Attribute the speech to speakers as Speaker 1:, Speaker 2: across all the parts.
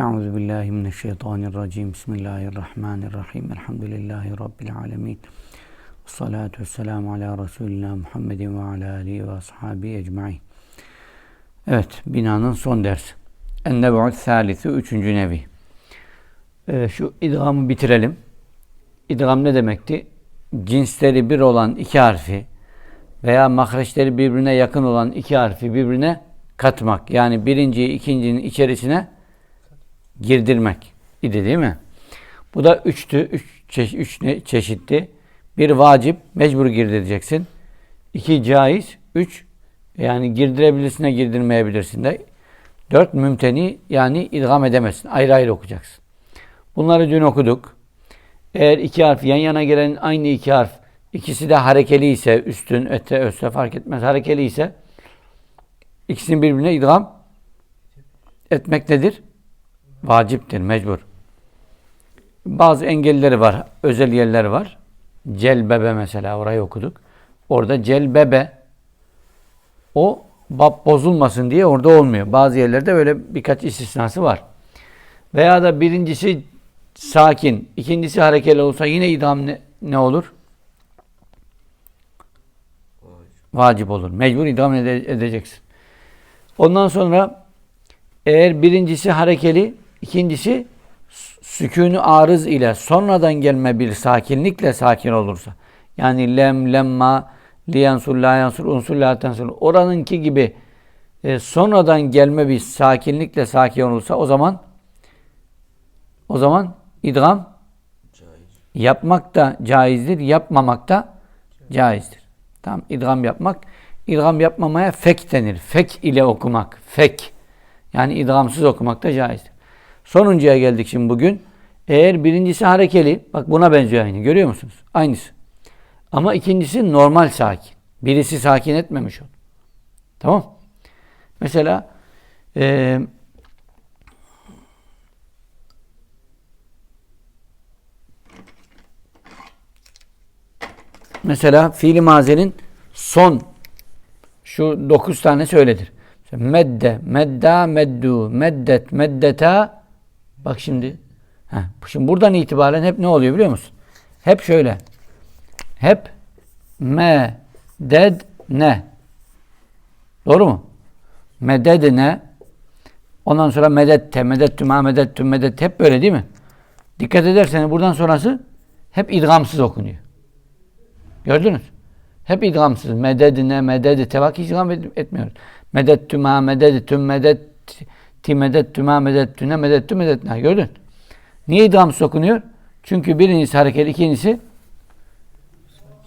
Speaker 1: Euzu billahi mineşşeytanirracim. Bismillahirrahmanirrahim. Elhamdülillahi rabbil alamin. Salatu vesselamu ala Resulina Muhammedin ve ala alihi ve ashabi ecmaîn. Evet, binanın son dersi. En-nebu'u thalithu, üçüncü nevi. Ee, şu idgamı bitirelim. İdgam ne demekti? Cinsleri bir olan iki harfi veya mahreçleri birbirine yakın olan iki harfi birbirine katmak. Yani birinciyi ikincinin içerisine girdirmek idi değil mi? Bu da üçtü. Üç, çeşit, üç ne, çeşitti. Bir vacip, mecbur girdireceksin. İki caiz, üç yani girdirebilirsin de girdirmeyebilirsin de. Dört mümteni yani idgam edemezsin. Ayrı ayrı okuyacaksın. Bunları dün okuduk. Eğer iki harf yan yana gelen aynı iki harf ikisi de harekeli ise üstün, öte, öste fark etmez harekeli ise ikisini birbirine idgam etmek nedir? Vaciptir, mecbur. Bazı engelleri var, özel yerler var. Celbebe mesela orayı okuduk. Orada celbebe o bab bozulmasın diye orada olmuyor. Bazı yerlerde öyle birkaç istisnası var. Veya da birincisi sakin, ikincisi harekeli olsa yine idam ne, ne olur? Vacip olur. Mecbur idam ede- edeceksin. Ondan sonra eğer birincisi harekeli, ikincisi sükûnü arız ile sonradan gelme bir sakinlikle sakin olursa. Yani lem, lemma, liyansur, la yansur, unsur, la tensur. Oranınki gibi e, sonradan gelme bir sakinlikle sakin olursa o zaman o zaman idgam yapmak da caizdir, yapmamak da caizdir. Tamam, idgam yapmak. İdgam yapmamaya fek denir. Fek ile okumak. Fek. Yani idgamsız okumak da caizdir. Sonuncuya geldik şimdi bugün. Eğer birincisi harekeli, bak buna benziyor aynı. Görüyor musunuz? Aynısı. Ama ikincisi normal sakin. Birisi sakin etmemiş onu. Tamam. Mesela eee Mesela fiili mazenin son şu dokuz tane söyledir. Medde, medda, meddu, meddet, meddeta. Bak şimdi. Heh, şimdi buradan itibaren hep ne oluyor biliyor musun? Hep şöyle. Hep me, ded, ne. Doğru mu? Meded ne? Ondan sonra medette, medettü ma medettü medet hep böyle değil mi? Dikkat ederseniz buradan sonrası hep idgamsız okunuyor. Gördünüz? Hep idgamsız. Mededine, mededite. Bak hiç idgam etmiyoruz. Medettü ma medettü medetti medettü ma medettüne medettü medetne. Gördün? Niye idgamsız okunuyor? Çünkü birincisi hareketli, ikincisi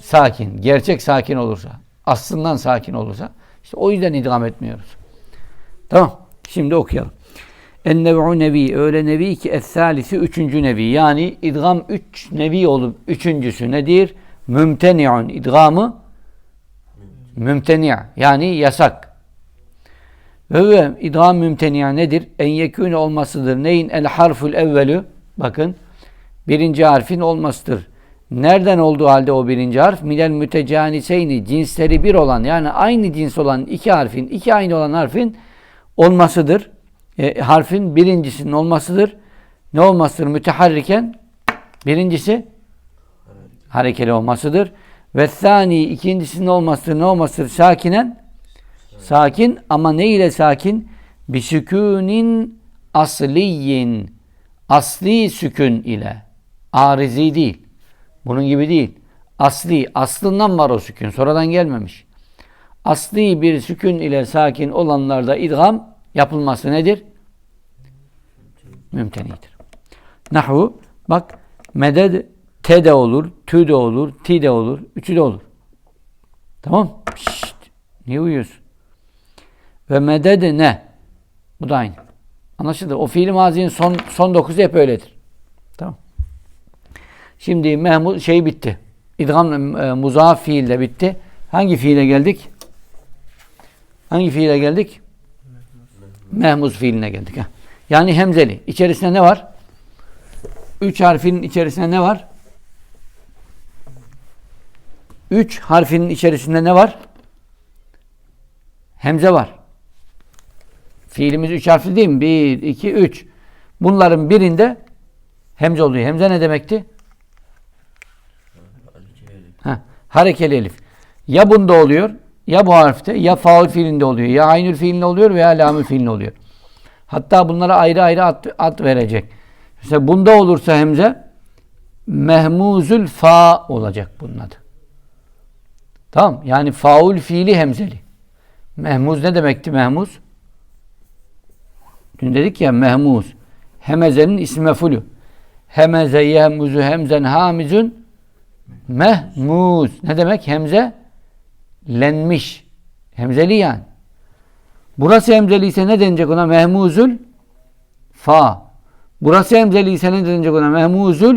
Speaker 1: sakin. Gerçek sakin olursa. Aslından sakin olursa. işte o yüzden idgam etmiyoruz. Tamam. Şimdi okuyalım. En-nev'u nevi. Öyle nevi ki es-salisi üçüncü nevi. Yani idgam üç nevi olup üçüncüsü nedir? Mümteni'un. idgamı mümteni' yani yasak. Ve idgam mümteni' nedir? En yekûne olmasıdır. Neyin? El harful evvelü. Bakın. Birinci harfin olmasıdır. Nereden olduğu halde o birinci harf? Minel mütecaniseyni. Cinsleri bir olan yani aynı cins olan iki harfin, iki aynı olan harfin olmasıdır. E, harfin birincisinin olmasıdır. Ne olmasıdır? Müteharriken birincisi harekeli olmasıdır. Ve sani ikincisinin olmasıdır. Ne olmasıdır? Sakinen sakin ama ne ile sakin? Bisükûnin asliyin asli sükün ile arizi değil. Bunun gibi değil. Asli, aslından var o sükün. Sonradan gelmemiş. Asli bir sükün ile sakin olanlarda idgam yapılması nedir? Mümtenidir. Nahu bak meded te de olur, tü de olur, ti de olur, üçü de olur. Tamam? Şşt, niye uyuyorsun? Ve meded ne? Bu da aynı. Anlaşıldı. O fiil mazinin son son dokuzu hep öyledir. Tamam. Şimdi mehmud şey bitti. İdgam e, muzaf fiil de bitti. Hangi fiile geldik? Hangi fiile geldik? Mehmuz fiiline geldik. Ha. Yani hemzeli. İçerisinde ne var? Üç harfin içerisinde ne var? Üç harfinin içerisinde ne var? Hemze var. Fiilimiz üç harfli değil mi? Bir, iki, üç. Bunların birinde hemze oluyor. Hemze ne demekti? Ha, harekeli elif. Ya bunda oluyor, ya bu harfte, ya faul fiilinde oluyor, ya aynül fiilinde oluyor veya lamül fiilinde oluyor. Hatta bunlara ayrı ayrı ad, ad verecek. Mesela bunda olursa hemze mehmuzül fa olacak bunun adı. Tamam. Yani faul fiili hemzeli. Mehmuz ne demekti mehmuz? Dün dedik ya mehmuz. Hemezenin ismi mefulü. Hemeze yehmuzu hemzen hamizun mehmuz. Ne demek? Hemze lenmiş. Hemzeli yani. Burası hemzeli ise ne denecek ona? Mehmuzul fa. Burası hemzeli ise ne denecek ona? Mehmuzul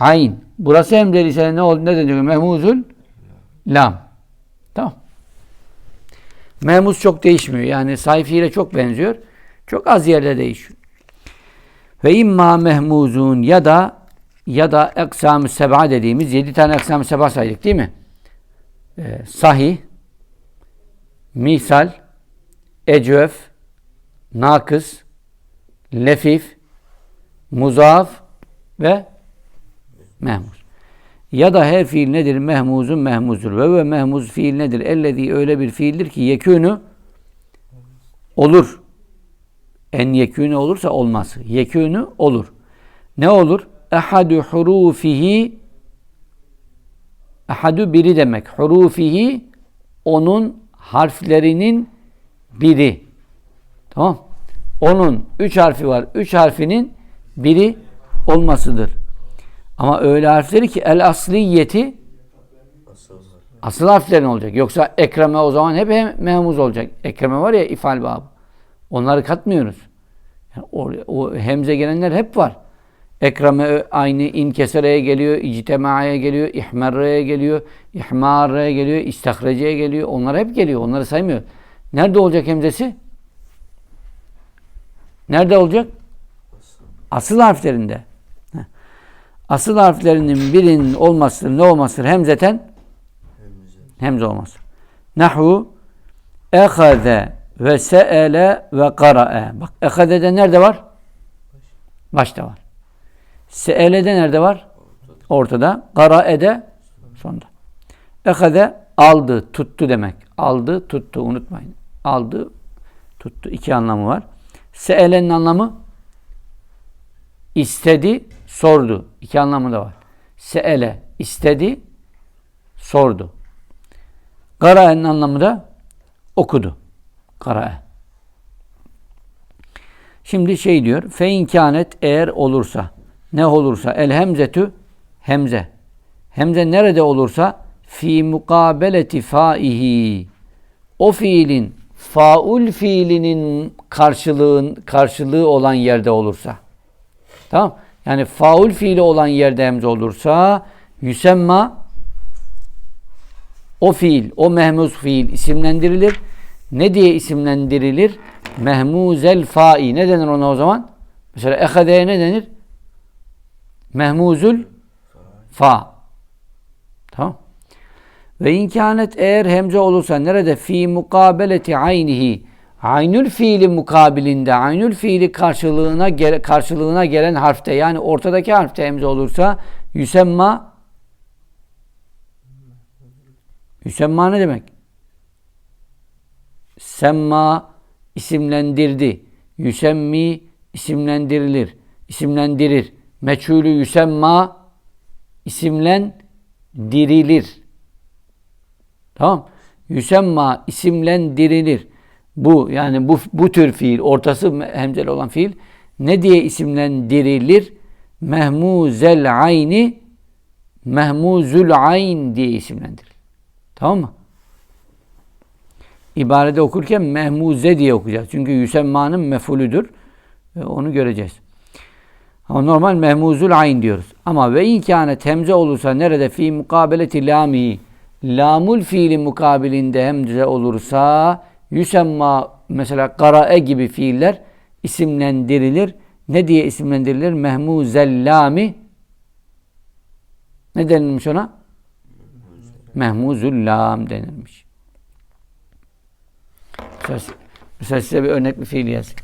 Speaker 1: ayn. Burası hemzeli ise ne oldu? Ne denecek? Mehmuzul lam. Tamam. Mehmuz çok değişmiyor. Yani sayfiyle çok benziyor. Çok az yerde değişiyor. Ve imma mehmuzun ya da ya da eksam-ı seba dediğimiz yedi tane eksam-ı seba saydık değil mi? Ee, sahih, misal, ecvef, nakıs, lefif, muzaf ve mehmuz. Ya da her fiil nedir? Mehmuzun mehmuzdur. Ve ve mehmuz fiil nedir? Ellezî öyle bir fiildir ki yekûnü olur. En yekûnü olursa olmaz. Yekûnü olur. Ne olur? Ehadü hurufihi Ehadü biri demek. Hurufihi onun harflerinin biri. Tamam. Onun üç harfi var. Üç harfinin biri olmasıdır. Ama öyle harfleri ki el asliyeti asıl harflerin olacak. Yoksa ekreme o zaman hep mehmuz olacak. Ekreme var ya ifal babı. Onları katmıyoruz. Yani o, o hemze gelenler hep var. Ekreme aynı inkesereye geliyor, ictimaya geliyor, ihmerreye geliyor, ihmarreye geliyor, istahreceye geliyor. Onlar hep geliyor. Onları saymıyor. Nerede olacak hemzesi? Nerede olacak? Asıl harflerinde. Asıl harflerinin birinin olması ne olmasıdır? Hemzeten hemze olması. Nahu ehaze ve se'ele ve qara'e. Bak ehaze'de nerede var? Başta var. Se'ele'de nerede var? Ortada. Qara'e'de sonda. Ehaze aldı, tuttu demek. Aldı, tuttu. Unutmayın. Aldı, tuttu. İki anlamı var. Se'ele'nin anlamı istedi, sordu. İki anlamı da var. Se'ele istedi, sordu. Qara'e'nin anlamı da okudu. Qara'e. Şimdi şey diyor. Fe inkânet eğer olursa ne olursa el hemzetü hemze. Hemze nerede olursa fi mukabeleti faihi o fiilin faul fiilinin karşılığın karşılığı olan yerde olursa. Tamam? Yani faul fiili olan yerde hemze olursa yüsemma o fiil, o mehmuz fiil isimlendirilir. Ne diye isimlendirilir? Mehmuzel fa'i. Ne denir ona o zaman? Mesela ehadeye ne denir? Mehmuzul fa. Tamam. Ve imkanet eğer hemze olursa nerede? Fi mukabeleti aynihi. Aynül fiili mukabilinde, aynül fiili karşılığına karşılığına gelen harfte yani ortadaki harfte hemze olursa yüsemma yüsemma ne demek? Semma isimlendirdi. Yüsemmi isimlendirilir. isimlendirir. Meçhulü yüsemma isimlendirilir. Tamam. Yüsemma isimlendirilir. Bu yani bu bu tür fiil ortası hemzeli olan fiil ne diye isimlendirilir? Mehmuzel ayni mehmuzul ayn diye isimlendirilir. Tamam mı? İbarede okurken mehmuze diye okuyacağız. Çünkü yüsemmanın mefulüdür. Onu göreceğiz. Ama normal mehmuzul ayn diyoruz. Ama ve inkâne temze olursa nerede fi mukabeleti lami lamul fiili mukabilinde hemze olursa yüsemma mesela karae gibi fiiller isimlendirilir. Ne diye isimlendirilir? Mehmuzellami ne denilmiş ona? Mehmuzul lam denilmiş. Mesela, mesela size bir örnek bir fiil yazayım.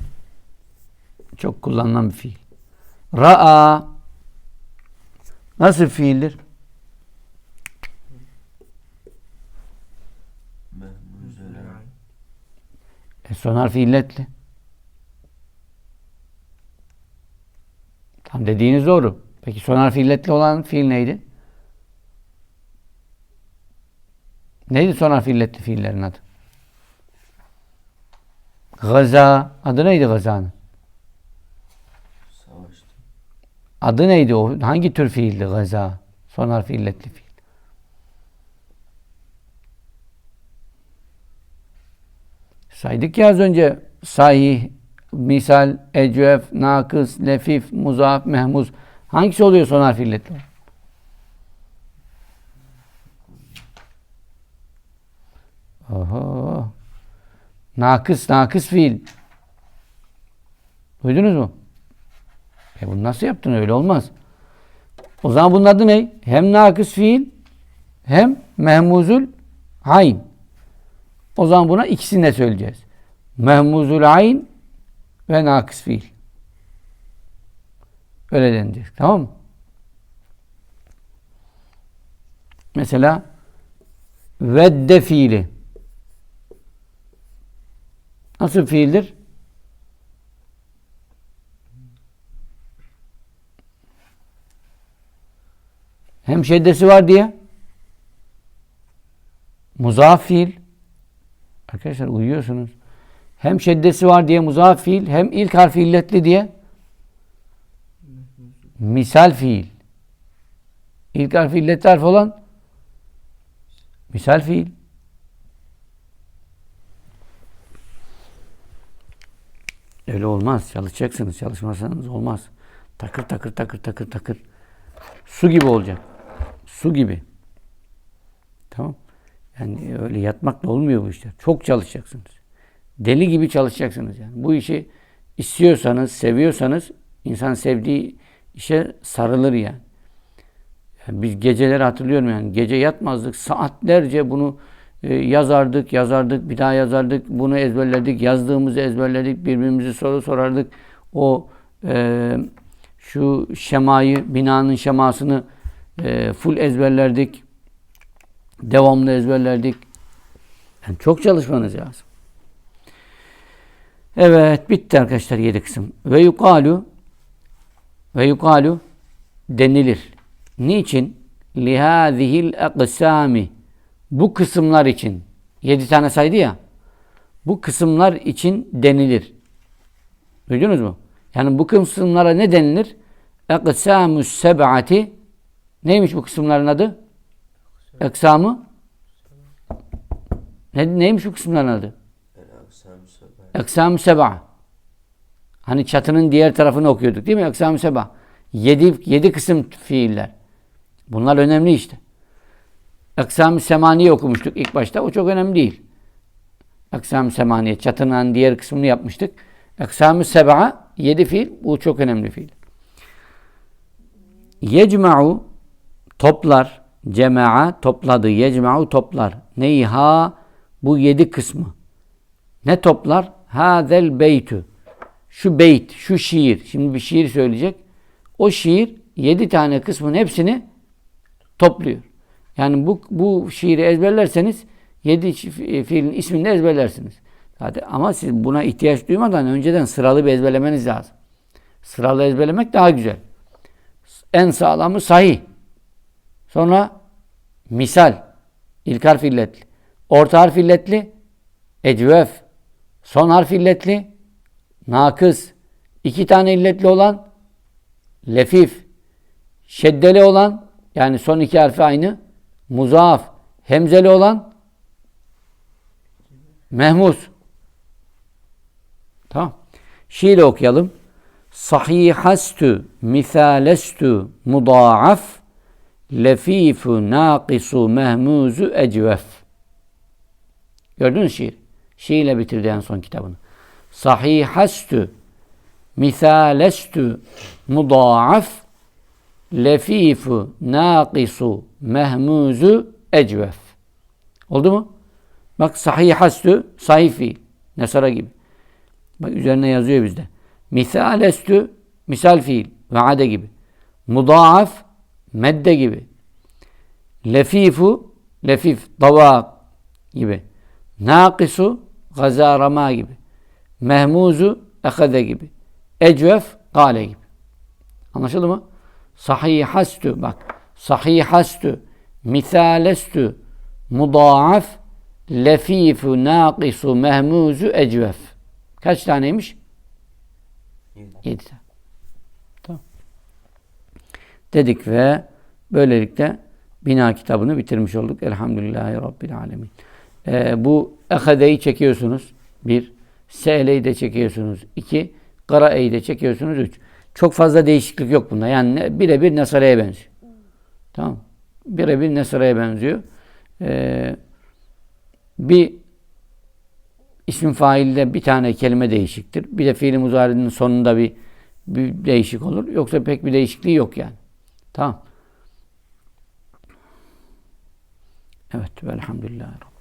Speaker 1: Çok kullanılan bir fiil. Ra'a nasıl fiildir? E, son harfi illetli. Tam dediğiniz doğru. Peki son harfi illetli olan fiil neydi? Neydi son harfi illetli fiillerin adı? Gaza. Adı neydi gazanın?
Speaker 2: Savaştı.
Speaker 1: Adı neydi o? Hangi tür fiildi gaza? Son harfi illetli fiil. Saydık ya az önce sahih, misal, ecvef, nakıs, lefif, muzaf, mehmuz. Hangisi oluyor son harfi illetli? Oho. Nakıs, nakıs fiil. Duydunuz mu? E bunu nasıl yaptın? Öyle olmaz. O zaman bunun adı ne? Hem nakıs fiil hem mehmuzul ayn. O zaman buna ikisini de söyleyeceğiz. Mehmuzul ayn ve nakıs fiil. Öyle denilecek. Tamam mı? Mesela vedde fiili. Nasıl fiildir? Hem şeddesi var diye muzaf fiil. Arkadaşlar uyuyorsunuz. Hem şeddesi var diye muzaf fiil, hem ilk harfi illetli diye misal fiil. İlk harfi illetli harf olan misal fiil. Öyle olmaz. Çalışacaksınız. Çalışmazsanız olmaz. Takır takır takır takır takır. Su gibi olacak. Su gibi. Tamam. Yani öyle yatmakla olmuyor bu işler. Çok çalışacaksınız. Deli gibi çalışacaksınız yani. Bu işi istiyorsanız, seviyorsanız insan sevdiği işe sarılır yani. yani biz geceleri hatırlıyorum yani. Gece yatmazdık. Saatlerce bunu e, yazardık, yazardık, bir daha yazardık. Bunu ezberledik. Yazdığımızı ezberledik. Birbirimize soru sorardık. O e, şu şemayı, binanın şemasını e, full ezberlerdik. Devamlı ezberlerdik. Yani çok çalışmanız lazım. Evet, bitti arkadaşlar yedi kısım. Ve yukalu ve yukalu denilir. Niçin? Lihâzihil eksamî bu kısımlar için yedi tane saydı ya bu kısımlar için denilir. Duydunuz mu? Yani bu kısımlara ne denilir? Eksamus seb'ati neymiş bu kısımların adı? Eksamı ne, neymiş bu kısımların adı? Eksam-ı seba. Hani çatının diğer tarafını okuyorduk değil mi? Eksam-ı seba. Yedi, yedi kısım fiiller. Bunlar önemli işte. Eksam-ı semaniye okumuştuk ilk başta. O çok önemli değil. Eksam-ı semaniye. Çatının diğer kısmını yapmıştık. Eksam-ı seba. Yedi fiil. Bu çok önemli fiil. Yecma'u toplar. Cema'a topladı. Yecma'u toplar. Neyha bu yedi kısmı. Ne toplar? Hazel beytü. Şu beyt, şu şiir. Şimdi bir şiir söyleyecek. O şiir yedi tane kısmın hepsini topluyor. Yani bu, bu şiiri ezberlerseniz yedi fiilin ismini de ezberlersiniz. Zaten ama siz buna ihtiyaç duymadan önceden sıralı bir ezberlemeniz lazım. Sıralı ezberlemek daha güzel. En sağlamı sahih. Sonra misal. İlk harf illetli. Orta harf illetli. Ecvef. Son harf illetli. Nakıs. iki tane illetli olan lefif. Şeddeli olan yani son iki harfi aynı. Muzaf. Hemzeli olan mehmus. Tamam. Şiir okuyalım. Sahihastu misalestu mudaaf lefifu naqisu mehmuzu ecvef. Gördünüz şiir. Şiirle bitirdi en son kitabını. Sahihastu misalestu mudaaf lefifu naqisu mehmuzu ecvef. Oldu mu? Bak sahihastu sahih fiil. Nesara gibi. Bak üzerine yazıyor bizde. Misalestü misal fiil vaade gibi. Mudaaf medde gibi. Lefifu lefif davak gibi. Nakisu gazarama gibi. Mehmuzu ehade gibi. Ecvef gale gibi. Anlaşıldı mı? Sahihastü bak. Sahihastü misalestü mudaaf lefifu nakisu mehmuzu ecvef. Kaç taneymiş?
Speaker 2: Yedi
Speaker 1: tane. Dedik ve böylelikle bina kitabını bitirmiş olduk. Elhamdülillahi Rabbil Alemin. Ee, bu ehadeyi çekiyorsunuz. Bir. Se'leyi de çekiyorsunuz. İki. Kara'eyi de çekiyorsunuz. Üç. Çok fazla değişiklik yok bunda. Yani birebir Nesara'ya benziyor. Tamam. Birebir Nesara'ya benziyor. Ee, bir isim failde bir tane kelime değişiktir. Bir de fiil muzarinin sonunda bir, bir değişik olur. Yoksa pek bir değişikliği yok yani. Tamam. Evet. Velhamdülillahi Rabbil